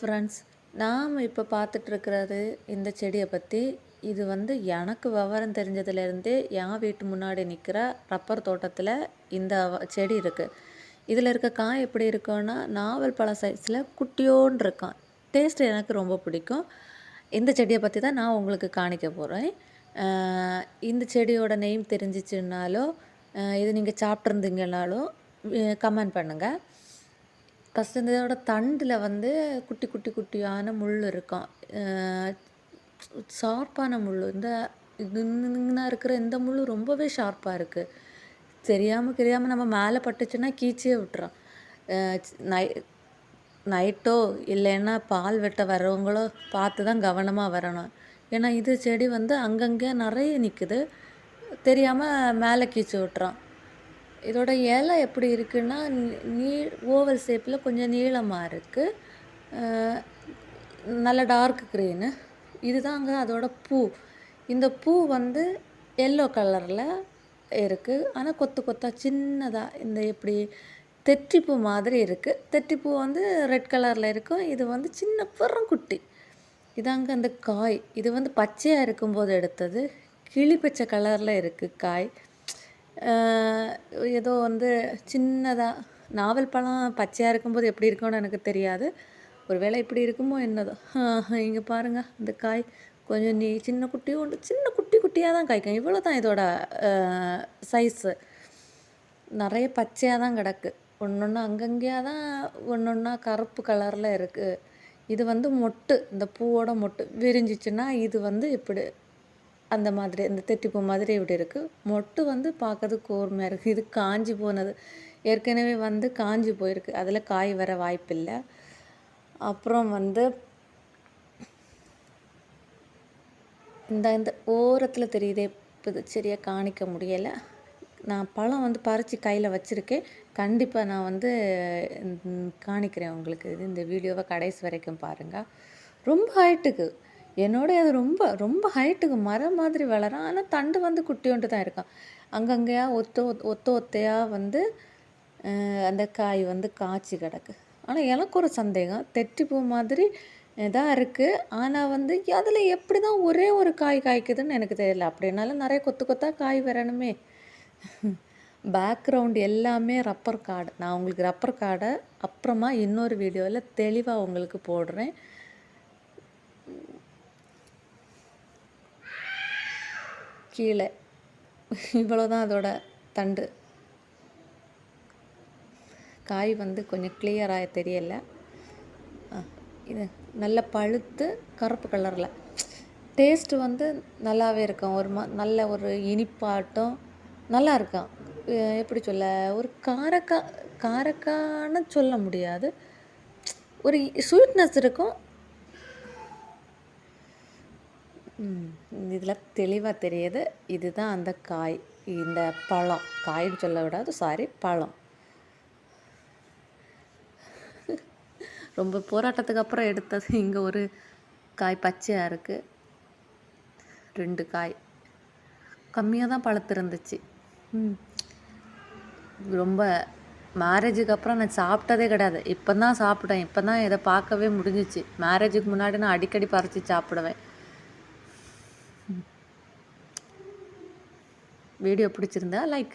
Friends நாம் இப்போ பார்த்துட்ருக்கிறது இந்த செடியை பற்றி இது வந்து எனக்கு விவரம் தெரிஞ்சதுலேருந்தே என் வீட்டு முன்னாடி நிற்கிற ரப்பர் தோட்டத்தில் இந்த செடி இருக்குது இதில் இருக்க காய் எப்படி இருக்குன்னா நாவல் பழ சைஸில் குட்டியோன்னு இருக்கும் டேஸ்ட் எனக்கு ரொம்ப பிடிக்கும். இந்த செடியை பற்றி தான் நான் உங்களுக்கு காணிக்க போகிறேன் இந்த செடியோட நெய்ம் தெரிஞ்சிச்சுன்னாலோ இது நீங்கள் சாப்பிட்ருந்தீங்கனாலும் கமெண்ட் பண்ணுங்கள் ஃபஸ்ட் இதோட தண்டில் வந்து குட்டி குட்டி குட்டியான முள் இருக்கும். ஷார்ப்பான முள் இந்த இதுன்னா இருக்கிற இந்த முள் ரொம்பவே ஷார்ப்பாக இருக்குது தெரியாமல் தெரியாமல் நம்ம மேலே பட்டுச்சுன்னா கீச்சியே விட்டுறோம் நை நைட்டோ இல்லைன்னா பால் வெட்ட வர்றவங்களோ பார்த்து தான் கவனமாக வரணும். ஏன்னா இது செடி வந்து அங்கங்கே நிறைய நிற்குது தெரியாமல் மேலே கீச்சு விட்டுறோம் இதோட இலை எப்படி இருக்குன்னா நீ ஓவல் ஷேப்பில் கொஞ்சம் நீளமாக இருக்குது நல்ல டார்க் க்ரீனு இதுதாங்க அதோட பூ. இந்த பூ வந்து எல்லோ கலரில் இருக்குது ஆனால் கொத்து கொத்தாக சின்னதாக இந்த எப்படி தெற்றிப்பூ மாதிரி இருக்குது தெற்றிப்பூ வந்து ரெட் கலரில் இருக்கும். இது வந்து சின்ன குட்டி. இதாங்க அந்த காய். இது வந்து பச்சையாக இருக்கும்போது எடுத்தது. கிளி பச்சை கலரில் இருக்குது காய். ஏதோ வந்து சின்னதாக நாவல் பழம் பச்சையாக இருக்கும்போது எப்படி இருக்கும்னு எனக்கு தெரியாது. ஒரு வேளை இப்படி இருக்குமோ என்னதோ. இங்கே பாருங்கள் இந்த காய் கொஞ்சம் நீ சின்ன குட்டியும் உண்டு சின்ன குட்டி குட்டியாக தான் காய்க்கும். இவ்வளோ தான் இதோட சைஸு நிறைய பச்சையாக தான் கிடக்கு. ஒன்று ஒன்று அங்கங்கேயாக தான் ஒன்று ஒன்றா கருப்பு கலரில் இருக்குது இது வந்து மொட்டு இந்த பூவோட மொட்டு. விரிஞ்சிச்சுன்னா இது வந்து இப்படி அந்த மாதிரி இந்த தெட்டிப்பூ மாதிரி இப்படி இருக்குது மொட்டு வந்து பார்க்கறது கூர்மையாக இருக்குது இது காஞ்சி போனது. ஏற்கனவே வந்து காஞ்சி போயிருக்கு. அதில் காய் வர வாய்ப்பில்லை. அப்புறம் வந்து இந்த இந்த ஓரத்தில் தெரியுதே இப்போ சரியாக காணிக்க முடியலை. நான் பழம் வந்து பறித்து கையில் வச்சுருக்கேன். கண்டிப்பாக நான் வந்து காணிக்கிறேன் உங்களுக்கு. இது இந்த வீடியோவை கடைசி வரைக்கும் பாருங்கள் ரொம்ப ஹைட்டுக்கு என்னோட அது ரொம்ப ரொம்ப ஹைட்டுக்கு மரம் மாதிரி வளரான் ஆனால் தண்டு வந்து குட்டியோண்டு தான் இருக்கான். அங்கங்கேயா ஒத்த ஒத்த ஒத்தையாக வந்து அந்த காய் வந்து காய்ச்சி கிடக்கு. ஆனால் எனக்கு ஒரு சந்தேகம். தெட்டிப்பூ மாதிரி இதாக இருக்குது ஆனால் வந்து அதில் எப்படி தான் ஒரே ஒரு காய் காய்க்குதுன்னு எனக்கு தெரியல. அப்படின்னாலும் நிறைய கொத்து கொத்தாக காய் வரணுமே. பேக்ரவுண்ட் எல்லாமே ரப்பர் காடு. நான் உங்களுக்கு ரப்பர் காடை அப்புறமா இன்னொரு வீடியோவில் தெளிவாக உங்களுக்கு போடுறேன். கீழே. இவ்வளோதான் அதோட தண்டு. காய் வந்து கொஞ்சம் கிளியராக தெரியலை. இது நல்ல பழுத்து கருப்பு கலரில் டேஸ்ட்டு வந்து நல்லாவே இருக்கும். ஒரு ம நல்ல ஒரு இனிப்பாட்டம் நல்லா இருக்கும். எப்படி சொல்ல ஒரு காரக்கா காரக்கான்னு சொல்ல முடியாது. ஒரு ஸ்வீட்னஸ் இருக்கும். இதில் தெளிவாக தெரியுது இதுதான் அந்த காய் இந்த பழம். காய்னு சொல்ல விடாது சாரி பழம். ரொம்ப போராட்டத்துக்கு அப்புறம் எடுத்தது இங்கே ஒரு காய் பச்சையாக இருக்குது ரெண்டு காய். கம்மியாக தான் பழுத்து இருந்துச்சு ரொம்ப மேரேஜுக்கு அப்புறம் நான் சாப்பிட்டதே கிடையாது. இப்போ தான் சாப்பிட்டேன். இப்போ தான் இதை பார்க்கவே முடிஞ்சிச்சு. மேரேஜுக்கு முன்னாடி நான் அடிக்கடி பறித்து சாப்பிடுவேன். வீடியோ பிடிச்சிருந்தா லைக்